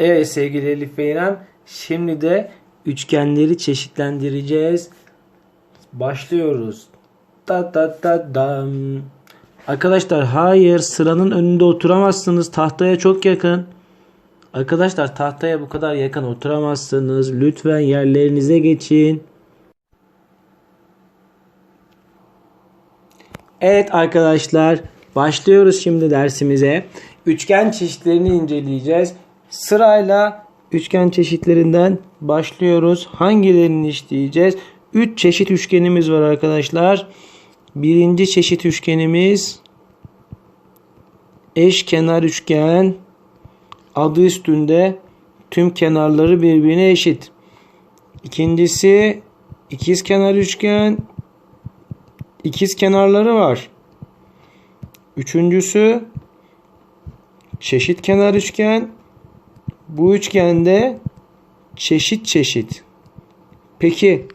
Evet sevgili Elif ve. Şimdi de üçgenleri çeşitlendireceğiz. Başlıyoruz. Da da da dam. Arkadaşlar hayır sıranın önünde oturamazsınız. Tahtaya çok yakın. Arkadaşlar tahtaya bu kadar yakın oturamazsınız. Lütfen yerlerinize geçin. Evet arkadaşlar başlıyoruz şimdi dersimize. Üçgen çeşitlerini inceleyeceğiz. Sırayla üçgen çeşitlerinden başlıyoruz. Hangilerini işleyeceğiz? 3 çeşit üçgenimiz var arkadaşlar. Birinci çeşit üçgenimiz eşkenar üçgen. Adı üstünde tüm kenarları birbirine eşit. İkincisi ikizkenar üçgen. İkiz kenarları var. Üçüncüsü çeşit kenar üçgen. Bu üçgende çeşit çeşit. Peki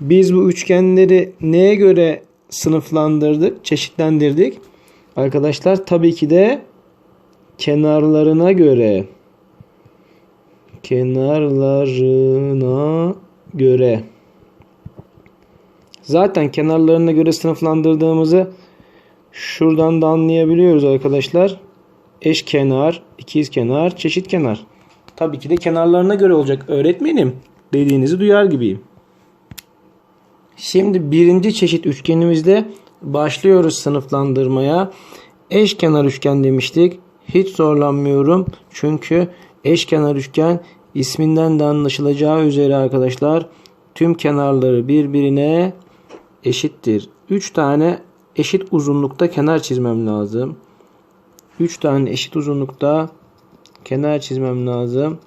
biz bu üçgenleri neye göre sınıflandırdık, çeşitlendirdik? Arkadaşlar tabii ki de kenarlarına göre. Kenarlarına göre. Zaten kenarlarına göre sınıflandırdığımızı şuradan da anlayabiliyoruz arkadaşlar. Eşkenar, ikizkenar, çeşit kenar. Tabii ki de kenarlarına göre olacak öğretmenim dediğinizi duyar gibiyim. Şimdi birinci çeşit üçgenimizde başlıyoruz sınıflandırmaya. Eşkenar üçgen demiştik. Hiç zorlanmıyorum. Çünkü eşkenar üçgen isminden de anlaşılacağı üzere arkadaşlar tüm kenarları birbirine eşittir. 3 tane eşit uzunlukta kenar çizmem lazım. 3 tane eşit uzunlukta kenar çizmem lazım.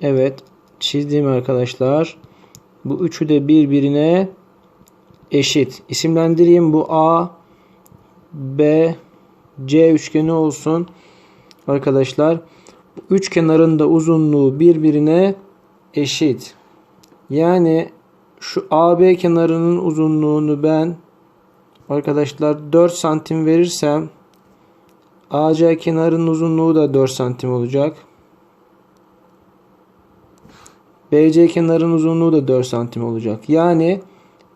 Evet çizdim arkadaşlar. Bu üçü de birbirine eşit. İsimlendireyim bu A, B, C üçgeni olsun. Arkadaşlar üç kenarın da uzunluğu birbirine eşit. Yani şu AB kenarının uzunluğunu ben arkadaşlar 4 santim verirsem AC kenarının uzunluğu da 4 santim olacak. BC kenarın uzunluğu da 4 santim olacak. Yani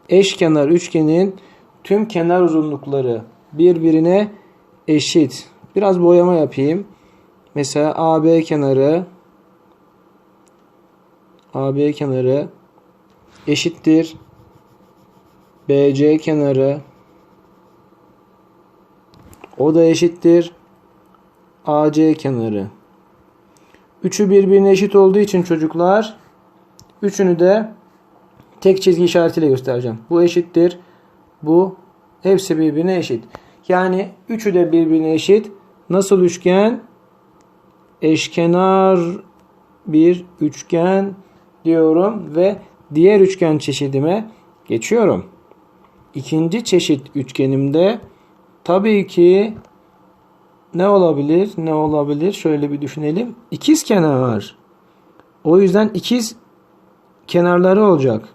eşkenar üçgenin tüm kenar uzunlukları birbirine eşit. Biraz boyama yapayım. Mesela AB kenarı AB kenarı eşittir BC kenarı o da eşittir AC kenarı. Üçü birbirine eşit olduğu için çocuklar üçünü de tek çizgi işaretiyle göstereceğim. Bu eşittir. Bu hepsi birbirine eşit. Yani üçü de birbirine eşit. Nasıl üçgen? Eşkenar bir üçgen diyorum ve diğer üçgen çeşidime geçiyorum. İkinci çeşit üçgenimde tabii ki ne olabilir? Ne olabilir? Şöyle bir düşünelim. İkiz kenar. O yüzden ikiz kenarları olacak.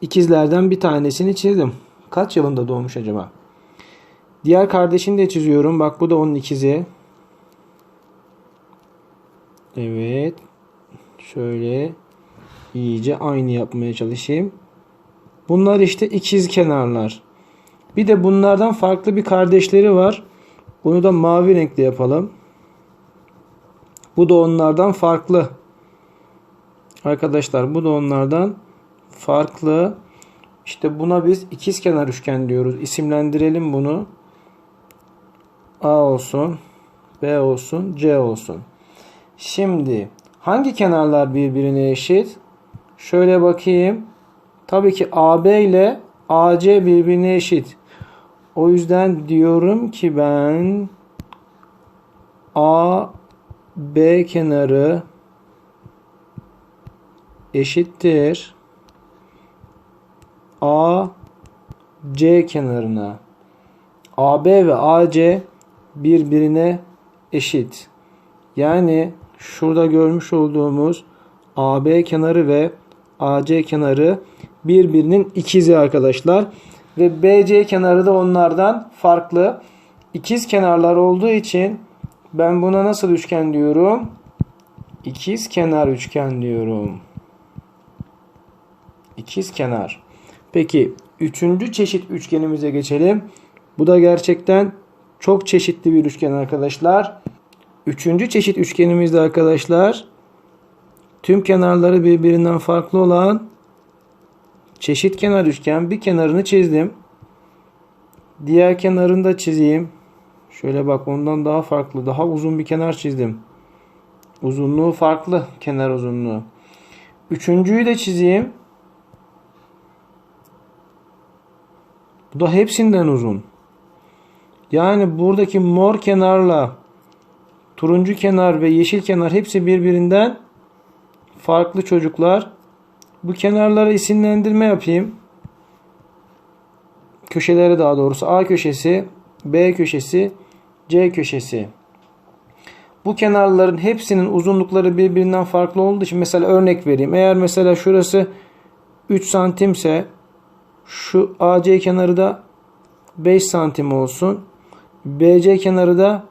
İkizlerden bir tanesini çizdim. Kaç yılında doğmuş acaba? Diğer kardeşini de çiziyorum. Bak bu da onun ikizi. Evet. Şöyle iyice aynı yapmaya çalışayım. Bunlar işte ikiz kenarlar. Bir de bunlardan farklı bir kardeşleri var. Bunu da mavi renkle yapalım. Bu da onlardan farklı. Arkadaşlar bu da onlardan farklı. İşte buna biz ikiz kenar üçgen diyoruz. İsimlendirelim bunu. A olsun, B olsun, C olsun. Şimdi hangi kenarlar birbirine eşit? Şöyle bakayım. Tabii ki AB ile AC birbirine eşit. O yüzden diyorum ki ben A B kenarı eşittir A C kenarına. AB ve AC birbirine eşit. Yani şurada görmüş olduğumuz AB kenarı ve AC kenarı birbirinin ikizi arkadaşlar. Ve BC kenarı da onlardan farklı. İkiz kenarlar olduğu için ben buna nasıl üçgen diyorum? İkiz kenar üçgen diyorum. İkiz kenar. Peki üçüncü çeşit üçgenimize geçelim. Bu da gerçekten çok çeşitli bir üçgen arkadaşlar. Üçüncü çeşit üçgenimizde arkadaşlar tüm kenarları birbirinden farklı olan çeşit kenar üçgen. Bir kenarını çizdim. Diğer kenarını da çizeyim. Şöyle bak ondan daha farklı, daha uzun bir kenar çizdim. Uzunluğu farklı kenar uzunluğu. Üçüncüyü de çizeyim. Bu da hepsinden uzun. Yani buradaki mor kenarla turuncu kenar ve yeşil kenar hepsi birbirinden farklı çocuklar. Bu kenarlara isimlendirme yapayım. Köşeleri daha doğrusu A köşesi, B köşesi, C köşesi. Bu kenarların hepsinin uzunlukları birbirinden farklı olduğu için mesela örnek vereyim. Eğer mesela şurası 3 santimse şu AC kenarı da 5 santim olsun. BC kenarı da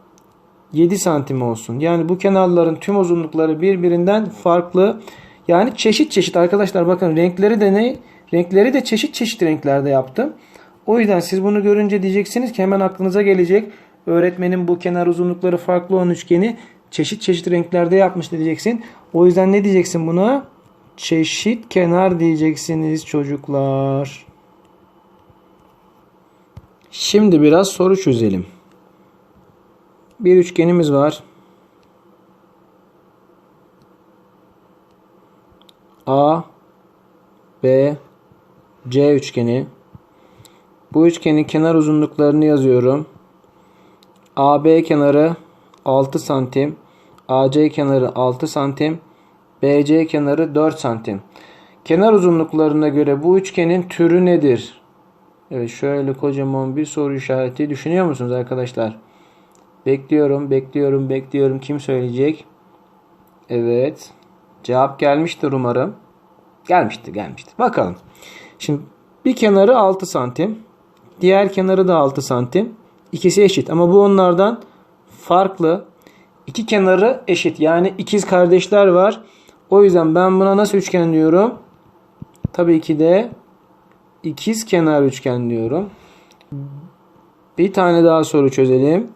7 santim olsun. Yani bu kenarların tüm uzunlukları birbirinden farklı. Yani çeşit çeşit arkadaşlar bakın renkleri de ne? Renkleri de çeşit çeşit renklerde yaptım. O yüzden siz bunu görünce diyeceksiniz ki hemen aklınıza gelecek. Öğretmenin bu kenar uzunlukları farklı olan üçgeni çeşit çeşit renklerde yapmış diyeceksin. O yüzden ne diyeceksin buna? Çeşit kenar diyeceksiniz çocuklar. Şimdi biraz soru çözelim. Bir üçgenimiz var. A B C üçgeni. Bu üçgenin kenar uzunluklarını yazıyorum. AB kenarı 6 santim. AC kenarı 6 santim. BC kenarı 4 santim. Kenar uzunluklarına göre bu üçgenin türü nedir? Evet şöyle kocaman bir soru işareti düşünüyor musunuz arkadaşlar? Bekliyorum, bekliyorum, bekliyorum. Kim söyleyecek? Evet. Cevap gelmiştir umarım. Gelmiştir, gelmiştir. Bakalım. Şimdi bir kenarı 6 santim. Diğer kenarı da 6 santim. İkisi eşit ama bu onlardan farklı. İki kenarı eşit. Yani ikiz kardeşler var. O yüzden ben buna nasıl üçgen diyorum? Tabii ki de ikiz kenar üçgen diyorum. Bir tane daha soru çözelim.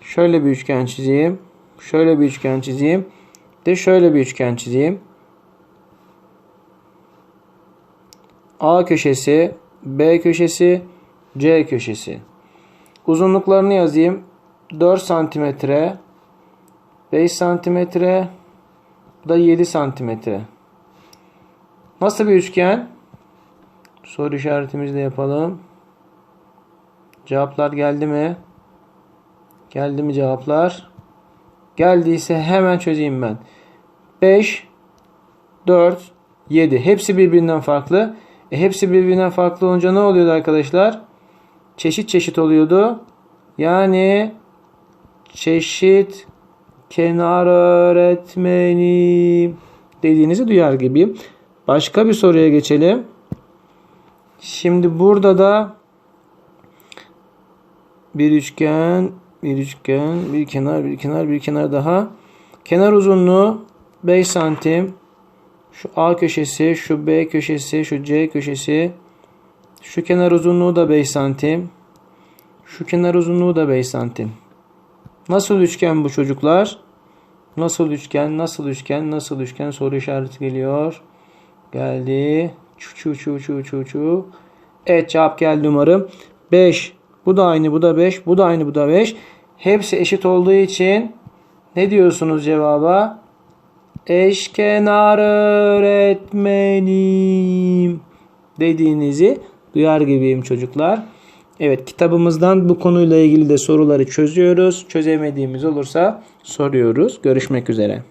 Şöyle bir üçgen çizeyim. Şöyle bir üçgen çizeyim. De şöyle bir üçgen çizeyim. A köşesi, B köşesi, C köşesi. Uzunluklarını yazayım. 4 santimetre, 5 santimetre, bu da 7 santimetre. Nasıl bir üçgen? Soru işaretimizi de yapalım. Cevaplar geldi mi? Geldi mi cevaplar? Geldiyse hemen çözeyim ben. 5, 4, 7. Hepsi birbirinden farklı. E, hepsi birbirinden farklı olunca ne oluyordu arkadaşlar? Çeşit çeşit oluyordu. Yani çeşit kenar öğretmeni dediğinizi duyar gibiyim. Başka bir soruya geçelim. Şimdi burada da bir üçgen, bir üçgen, bir kenar, bir kenar, bir kenar daha. Kenar uzunluğu 5 santim. Şu A köşesi, şu B köşesi, şu C köşesi. Şu kenar uzunluğu da 5 santim. Şu kenar uzunluğu da 5 santim. Nasıl üçgen bu çocuklar? Nasıl üçgen, nasıl üçgen, nasıl üçgen soru işareti geliyor. Geldi. Çu çu çu çu çu çu. Evet cevap geldi umarım. 5. Bu da aynı, bu da 5. Bu da aynı, bu da 5. Hepsi eşit olduğu için ne diyorsunuz cevaba? Eşkenar öğretmenim dediğinizi duyar gibiyim çocuklar. Evet kitabımızdan bu konuyla ilgili de soruları çözüyoruz. Çözemediğimiz olursa soruyoruz. Görüşmek üzere.